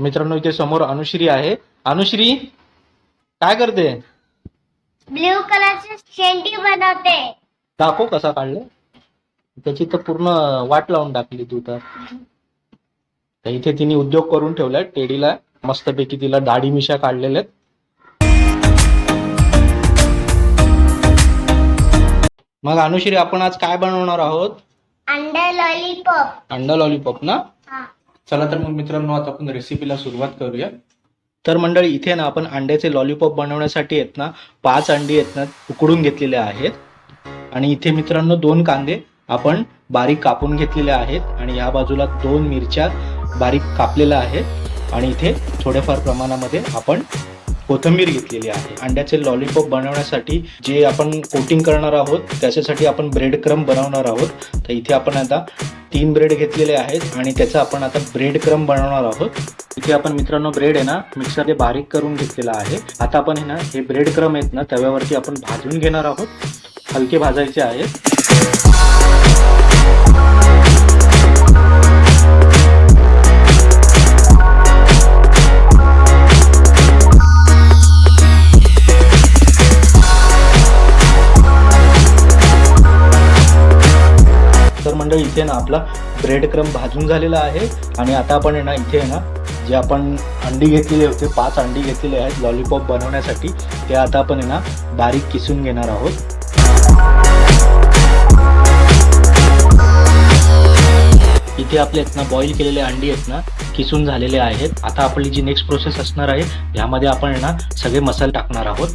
तर मित्रांनो इथे समोर अनुश्री आहे. अनुश्री काय करते? ब्ल्यू कलरचे शेंडी बनवते. दाखव कसा काढले त्याची तर पूर्ण वाट लावून टाकली तू तर. तर इथे तिने उद्योग करून ठेवलाय टेडीला मस्तपैकी तिला दाढी मिशा काढलेल्या मग अनुश्री आपण आज काय बनवणार आहोत? अंडा लॉलीपॉप अंडा लॉलीपॉप ना? हा. चला तर मग मित्रांनो आता आपण रेसिपीला सुरुवात करूया. तर मंडळी इथे ना आपण अंड्याचे लॉलीपॉप बनवण्यासाठी आहेत ना पाच अंडी आहेत ना उकडून घेतलेले आहेत. आणि इथे मित्रांनो दोन कांदे आपण बारीक कापून घेतलेले आहेत. आणि या बाजूला दोन मिरच्या बारीक कापलेल्या आहेत. आणि इथे थोड्याफार प्रमाणामध्ये आपण कोथिंबीर घेतलेली आहे. अंड्याचे लॉलीपॉप बनवण्यासाठी जे आपण कोटिंग करणार आहोत त्याच्यासाठी आपण ब्रेड क्रम बनवणार आहोत. तर इथे आपण आता तीन ब्रेड घेतलेले आहेत आणि त्याचा आपण आता ब्रेड क्रम बनवणार आहोत. इथे आपण मित्रांनो ब्रेड आहे ना मिक्सरने बारीक करून घेतलेला आहे. आता आपण आहे ना हे ब्रेड क्रम आहेत ना तव्यावरती आपण भाजून घेणार आहोत. हलके भाजायचे आहेत. इथे ना आपला ब्रेड क्रम भाजून झालेला आहे. आणि आता आपण आहे ना इथे आहे ना जे आपण अंडी घेतलेले होते पाच अंडी घेतलेले आहेत लॉलीपॉप बनवण्यासाठी ते आता आपण आहे ना बारीक किसून घेणार आहोत. इथे आपले आहेत ना बॉईल केलेले अंडी आहेत ना किसून झालेले आहेत. आता आपली जी नेक्स्ट प्रोसेस असणार आहे ह्यामध्ये आपण आहे ना सगळे मसाले टाकणार आहोत.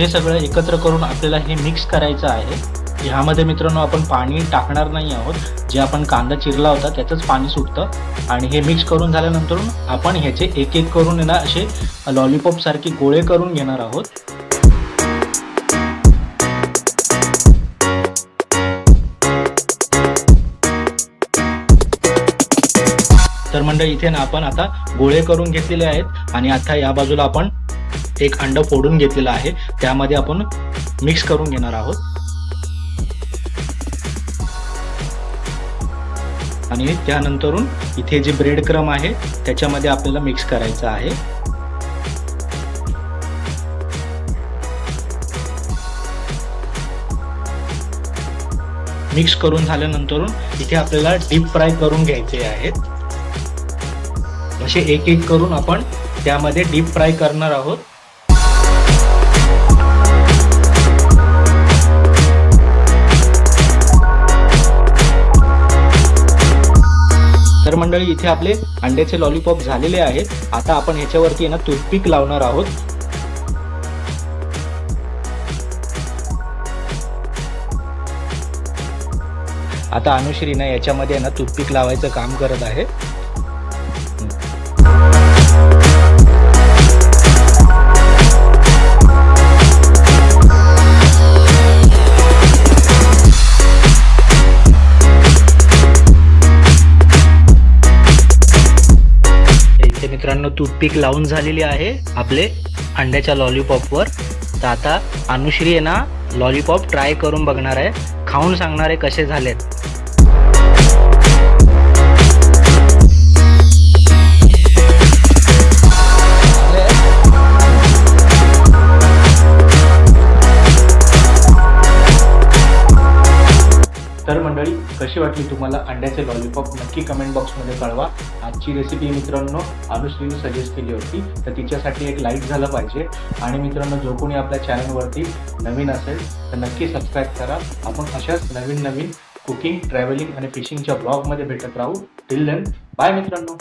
हे सगळं एकत्र करून आपल्याला हे मिक्स करायचं आहे. ह्यामध्ये मित्रांनो आपण पाणी टाकणार नाही आहोत. जे आपण कांदा चिरला होता त्याचंच पाणी सुटतं. आणि हे मिक्स करून झाल्यानंतर आपण ह्याचे एक एक करून आहे ना असे लॉलीपॉप सारखे गोळे करून घेणार आहोत. तर मंडळी इथे ना आपण आता गोळे करून घेतलेले आहेत. आणि आता या बाजूला आपण एक अंड फोडून घेतलेलं आहे. त्यामध्ये आपण मिक्स करून घेणार आहोत. आणि त्यानंतरून इथे जे ब्रेड क्रम आहे त्याच्यामध्ये आपल्याला मिक्स करायचं आहे. मिक्स करून झाल्यानंतरून इथे आपल्याला डीप फ्राय करून घ्यायचे आहेत. असे एक एक करून आपण त्यामध्ये डीप फ्राय करणार आहोत. मंडळी इथे आपले अंड्याचे लॉलीपॉप झालेले आहेत. आता आपण ह्याच्यावरती ना टूथपिक लावणार आहोत. आता अनुश्री ना याच्यामध्ये ना टूथपिक लावायचं काम करत आहे. मित्रांनो टूथपिक लावून झालेली आहे आपले अंड्याच्या लॉलीपॉपवर तर आता अनुश्री आहे ना लॉलीपॉप ट्राय करून बघणार आहे. खाऊन सांगणार आहे कसे झालेत. मंडळी कशी वाटली तुम्हाला अंड्याचे लॉलीपॉप नक्की कमेंट बॉक्समध्ये कळवा. आजची रेसिपी मित्रांनो अनुश्रीने सजेस्ट केली होती. तर तिच्यासाठी एक लाईक झालं पाहिजे. आणि मित्रांनो जो कोणी आपल्या चॅनलवरती नवीन असेल तर नक्की सबस्क्राईब करा. आपण अशाच नवीन नवीन कुकिंग ट्रॅव्हलिंग आणि फिशिंगच्या ब्लॉगमध्ये भेटत राहू. टिल देन बाय मित्रांनो.